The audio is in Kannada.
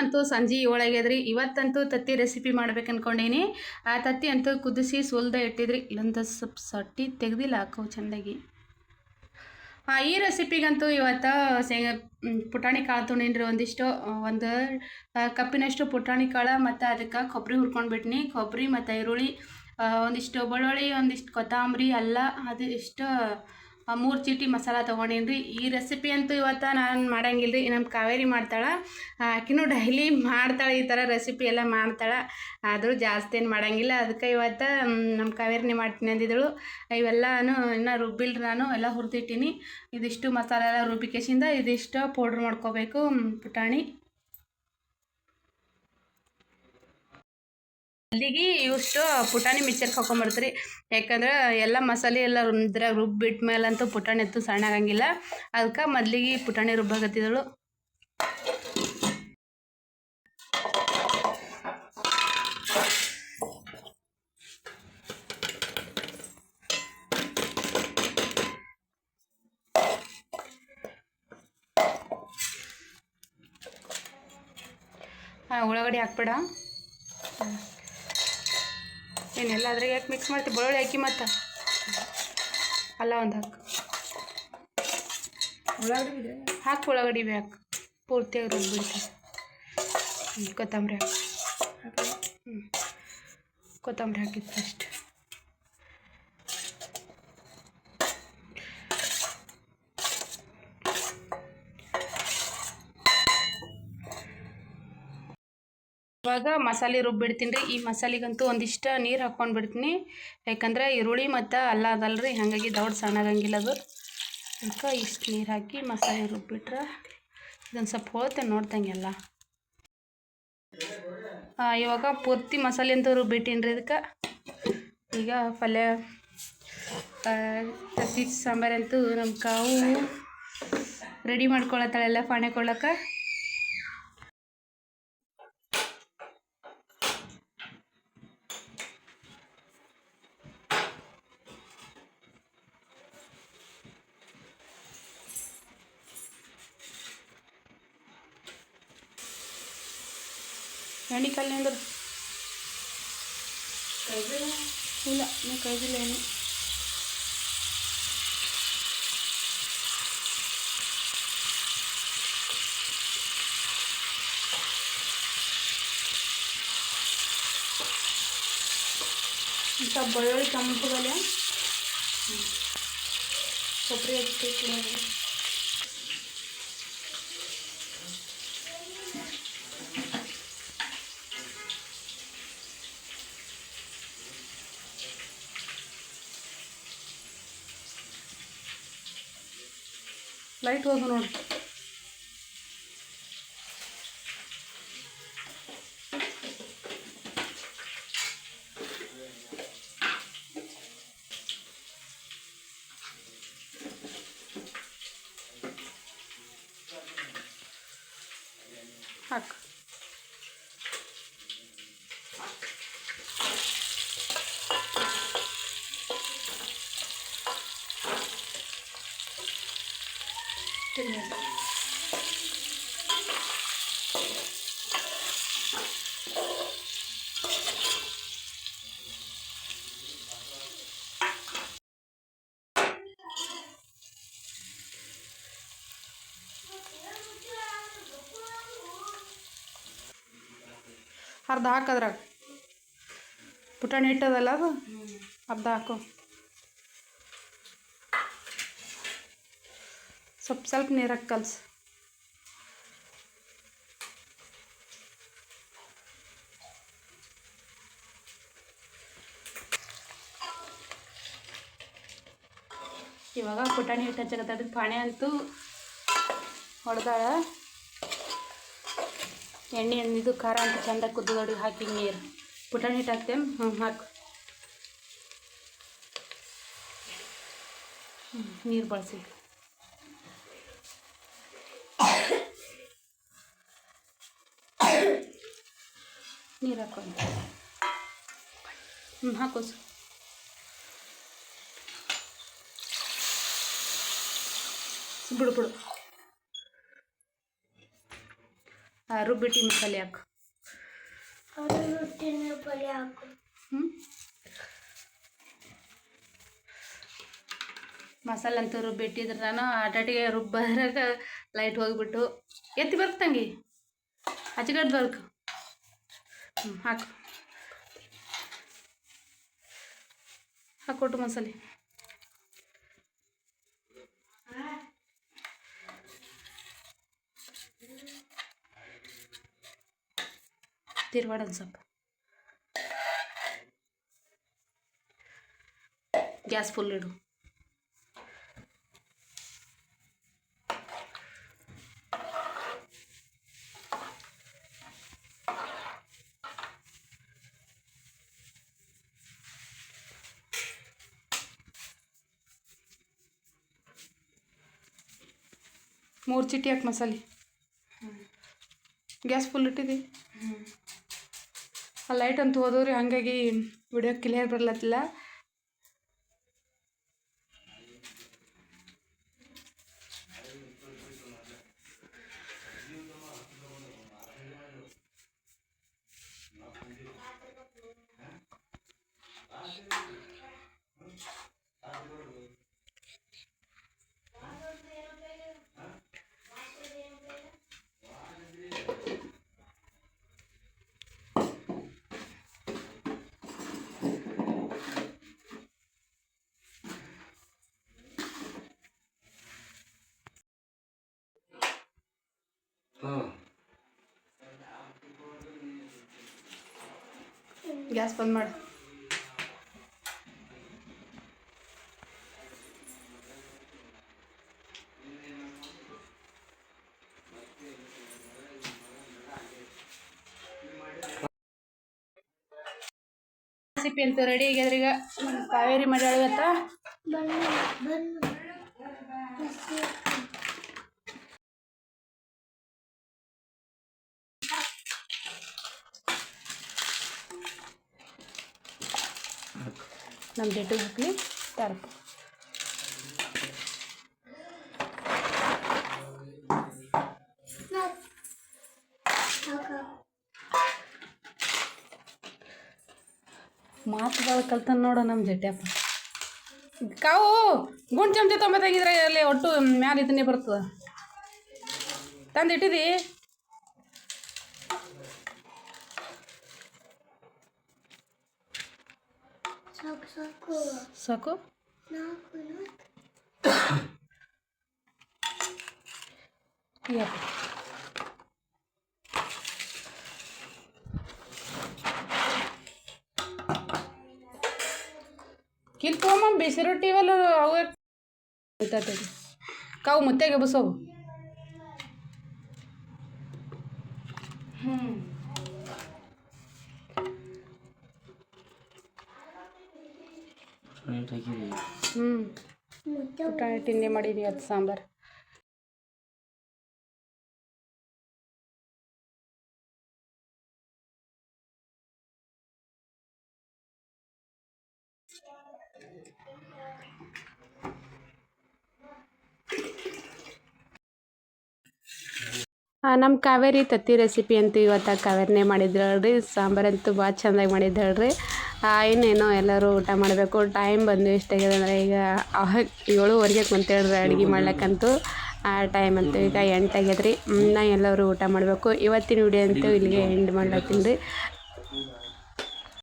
ಅಂತೂ ಸಂಜೆ ಏಳಾಗ್ಯದ್ರಿ ಇವತ್ತಂತೂ ತತ್ತಿ ರೆಸಿಪಿ ಮಾಡ್ಬೇಕು ಅನ್ಕೊಂಡೇನಿ. ಆ ತತ್ತಿ ಅಂತೂ ಕುದಿಸಿ ಸುಲ್ದ ಇಟ್ಟಿದ್ರಿ. ಇಲ್ಲೊಂದು ಸ್ವಲ್ಪ ಸಟ್ಟಿ ತೆಗ್ದಿಲ್ಲ ಹಾಕೋ ಚೆಂದಾಗಿ. ಹಾಂ ಈ ರೆಸಿಪಿಗಂತೂ ಇವತ್ತು ಪುಟಾಣಿ ಕಾಳು ತೊಗೊಂಡಿನ್ರಿ ಒಂದಿಷ್ಟು. ಒಂದು ಕಪ್ಪಿನಷ್ಟು ಪುಟಾಣಿ ಕಾಳು ಮತ್ತು ಅದಕ್ಕೆ ಕೊಬ್ಬರಿ ಹುರ್ಕೊಂಡ್ಬಿಟ್ನಿ ಕೊಬ್ಬರಿ ಮತ್ತು ಈರುಳ್ಳಿ ಒಂದಿಷ್ಟು ಬೆಳ್ಳುಳ್ಳಿ, ಒಂದಿಷ್ಟು ಕೊತ್ತಂಬರಿ, ಅಲ್ಲ, ಅದು ಇಷ್ಟು ಮೂರು ಚೀಟಿ ಮಸಾಲ ರೀ ಈ ರೆಸಿಪಿ ಅಂತೂ ಇವತ್ತು ನಾನು ಮಾಡಂಗಿಲ್ಲ ರೀ ನಮ್ಮ ಕಾವೇರಿ ಮಾಡ್ತಾಳೆ. ಆಕಿನೂ ಡೈಲಿ ಮಾಡ್ತಾಳೆ ಈ ಥರ ರೆಸಿಪಿ ಎಲ್ಲ ಮಾಡ್ತಾಳೆ. ಆದರೂ ಜಾಸ್ತಿ ಏನು ಮಾಡಂಗಿಲ್ಲ. ಅದಕ್ಕೆ ಇವತ್ತು ನಮ್ಮ ಕಾವೇರಿನೇ ಮಾಡ್ತೀನಿ ಅಂದಿದ್ದಳು. ಇವೆಲ್ಲನೂ ಇನ್ನೂ ರುಬ್ಬಿಲ್ಲ ನಾನು, ಎಲ್ಲ ಹುರಿದಿಟ್ಟಿನಿ. ಇದಿಷ್ಟು ಮಸಾಲೆ ಎಲ್ಲ ರುಬ್ಬಿಕೇಶಿಂದ ಇದಿಷ್ಟು ಪೌಡ್ರ್ ಮಾಡ್ಕೋಬೇಕು ಪುಟಾಣಿ. ಅಲ್ಲಿಗೆ ಇವಷ್ಟು ಪುಟಾಣಿ ಮಿಕ್ಸರ್ಗೆ ಹಾಕೊಂಬರ್ತೀರಿ ಯಾಕಂದ್ರೆ ಎಲ್ಲ ಮಸಾಲೆ ಎಲ್ಲ ಇದ್ರಾಗ ರುಬ್ಬಿಟ್ಟ ಮೇಲಂತೂ ಪುಟಾಣಿ ಅಂತೂ ಸಣ್ಣ ಆಗಂಗಿಲ್ಲ ಅದಕ್ಕೆ ಮೊದಲಿಗೆ ಪುಟಾಣಿ ರುಬ್ಬಾಕತ್ತಿದಳು ಹಾಂ ಉಳ್ಳಾಗಡ್ಡಿ ಹಾಕ್ಬೇಡ. ಏನೆಲ್ಲ ಅದ್ರಾಗ ಯಾಕೆ ಮಿಕ್ಸ್ ಮಾಡ್ತೀವಿ ಬೆಳ್ಳುಳ್ಳಿ ಹಾಕಿ ಮತ್ತು? ಅಲ್ಲ ಒಂದು ಹಾಕು. ಹಾಕಿ ಉಳ್ಳಾಗಡ್ಡಿ ಬಿ ಹಾಕು. ಪೂರ್ತಿಯಾಗಿ ರುಬ್ಬಿಡ್ತೀವಿ ಹ್ಞೂ ಕೊತ್ತಂಬರಿ ಹಾಕಿ. ಹ್ಞೂ ಕೊತ್ತಂಬರಿ ಹಾಕಿದ್ದು ಫಸ್ಟ್ ಇವಾಗ ಮಸಾಲೆ ರುಬ್ಬಿಡ್ತೀನಿ ರೀ. ಈ ಮಸಾಲೆಗಂತೂ ಒಂದಿಷ್ಟು ನೀರು ಹಾಕ್ಕೊಂಡು ಬಿಡ್ತೀನಿ ಯಾಕಂದರೆ ಈರುಳ್ಳಿ ಮತ್ತು ಅಲ್ಲ ಅದಲ್ರಿ ಹಾಗಾಗಿ ದೌಡ್ ಸಣ್ಣಗಂಗಿಲ್ಲ ಅದು. ಅದಕ್ಕೆ ಇಷ್ಟು ನೀರು ಹಾಕಿ ಮಸಾಲೆ ರುಬ್ಬಿಟ್ರೆ ಇದೊಂದು ಸ್ವಲ್ಪ ಹೋಗುತ್ತೆ ನೋಡ್ದಂಗೆಲ್ಲ ಇವಾಗ ಪೂರ್ತಿ ಮಸಾಲೆ ಅಂತೂ ರುಬ್ಬಿಟ್ಟೀನಿ ರೀ ಇದಕ್ಕೆ. ಈಗ ಪಲ್ಯ ಸಾಂಬಾರಂತೂ ನಮ್ಮ ಕಾವು ರೆಡಿ ಮಾಡ್ಕೊಳತ್ತಾಳೆಲ್ಲ ಪಾಣೆ ಕೊಡ್ಲಕ್ಕ ಎಣ್ಣೆ ಕಲ್ಲಿ ಅಂದ್ರೆ ಇಲ್ಲ ನೀವು ಕೈದಿಲ್ಲ ಏನು ಇಂಥ ಬೆಳ್ಳುಳ್ಳಿ ಕೆಂಪಗಲ್ಲ ಕೊಬ್ಬರಿ ಹಚ್ಚಿ ಲೈಟ್ ಹೋಗು ನೋಡಿ ಹಾಕು ತಿರ್ಗಿ ಹಾಕು. ಅರ್ಧ ಹಾಕದ್ರಾಗ. ಪುಟಾಣಿ ಇಟ್ಟದಲ್ಲ ಅದು? ಅರ್ಧ ಹಾಕು. ಸ್ವಲ್ಪ ಸ್ವಲ್ಪ ನೀರಾಗಿ ಕಲ್ಸು. ಇವಾಗ ಪುಟಾಣಿ ಹಿಟ್ಟು ಹಚ್ಚಕತ್ತದ ಪಾಣಿ ಅಂತೂ ಹೊಡೆದಾಳ. ಎಣ್ಣೆ ಇದು ಖಾರ ಅಂತ ಚಂದ ಕುದ್ದದೊಳಗೆ ಹಾಕಿ ನೀರು. ಪುಟಾಣಿ ಹಿಟ್ಟು ಹಾಕ್ತೇನೆ? ಹ್ಞೂ ಹಾಕು. ನೀರು ಬಳಸಿ. ನೀರು ಹಾಕೊಂಡು ಹ್ಞೂ ಹಾಕು. ಬಿಡು ಬಿಡು. ಆ, ರುಬ್ಬಿಟ್ಟು ಮಸಾಲೆ ಹಾಕು. ಪಲ್ಯ ಹಾಕು. ಹ್ಞೂ ಮಸಾಲೆ ಅಂತೂ ರುಬ್ಬಿಟ್ಟಿದ್ರೆ ನಾನು ಆಟಾಟಿಗೆ ರುಬ್ಬರಾಗ ಲೈಟ್ ಹೋಗ್ಬಿಟ್ಟು. ಎತ್ತಿ ಬರ್ಕು ತಂಗಿ. ಹಚ್ಚಗಡ್ ಬರ್ಕು. ಹ್ಞೂ ಹಾಕು. ಹಾಕೊಟ್ಟು ಮಸಾಲೆ. ತಿರ್ವಾಡೋದು ಸ್ವಲ್ಪ ಗ್ಯಾಸ್ ಫುಲ್ ಇಡು ಮೂರು ಚಿಟಿ ಹಾಕಿ ಮಸಾಲೆ ಗ್ಯಾಸ್ ಫುಲ್ ಇಟ್ಟಿದ್ದಿ ಆ ಲೈಟ್ ಅಂತೂ ಹೋದವ್ರಿ ಹಾಗಾಗಿ ವಿಡಿಯೋ ಕ್ಲಿಯರ್ ಬರ್ಲತ್ತಿಲ್ಲ. ಗ್ಯಾಸ್ ಬಂದ್ ಮಾಡು. ರೆಸಿಪಿ ಅಂತ ರೆಡಿ ಆಗ್ಯದ್ರಿ ಈಗ. ಕಾವೇರಿ ಮಾಡ್ಯಾಳ ಇವತ್ತ ನಮ್ಮ ತರಪ ಹಾಕ ಮಾತುಗಳು ಕಲ್ತಾನ ನೋಡ ನಮ್ಮ ಜಟ್ಯಪ್ಪ ಕಾವು, ಗುಂಡ್ ಚಮಚ ತೊಂಬತ್ತಾಗಿದ್ರೆ ಅಲ್ಲಿ ಒಟ್ಟು ಮ್ಯಾಲ ಇದನ್ನೇ ಬರ್ತದ. ತಂದು ಇಟ್ಟಿದಿ ಸಾಕು ಸಾಕು ಸಾಕು ನಾಲ್ಕು ಯಪ್ಪ ಕಿಲ್ ತೊಗೊಂಬ ಬಿಸಿ ರೊಟ್ಟಿ ಇವೆಲ್ಲ ಅವು ಆಯ್ತಾಯ್ತು ಕಾವು ಮುತ್ತೆಗೆ ಬಸವು ಹ್ಞೂ ಮುದ್ದೆ ಊಟ ತಿಂಡಿ ಮಾಡೀನಿ ಅದು ಸಾಂಬಾರು. ನಮ್ಮ ಕಾವೇರಿ ತತ್ತಿ ರೆಸಿಪಿ ಅಂತೂ ಇವತ್ತು ಕಾವೇರಿನೇ ಮಾಡಿದ್ರು ಹೇಳ್ರಿ ಸಾಂಬಾರಂತೂ ಭಾಳ ಚೆಂದಾಗಿ ಹೇಳ್ರಿ ಇನ್ನೇನೋ ಎಲ್ಲರೂ ಊಟ ಮಾಡಬೇಕು. ಟೈಮ್ ಬಂದು ಎಷ್ಟಾಗಿದೆ ಅಂದರೆ ಈಗ ಏಳುವರೆಗೆ ಕುಂತೇಳ್ರಿ ಅಡುಗೆ ಮಾಡ್ಲಿಕ್ಕಂತೂ. ಆ ಟೈಮ್ ಅಂತೂ ಈಗ ಎಂಟಾಗ್ಯದ ರೀ ನಾ ಎಲ್ಲರೂ ಊಟ ಮಾಡಬೇಕು. ಇವತ್ತಿನ ವಿಡಿಯೋ ಅಂತೂ ಇಲ್ಲಿಗೆ ಎಂಡ್ ಮಾಡ್ಲತ್ತೀನಿ ರೀ.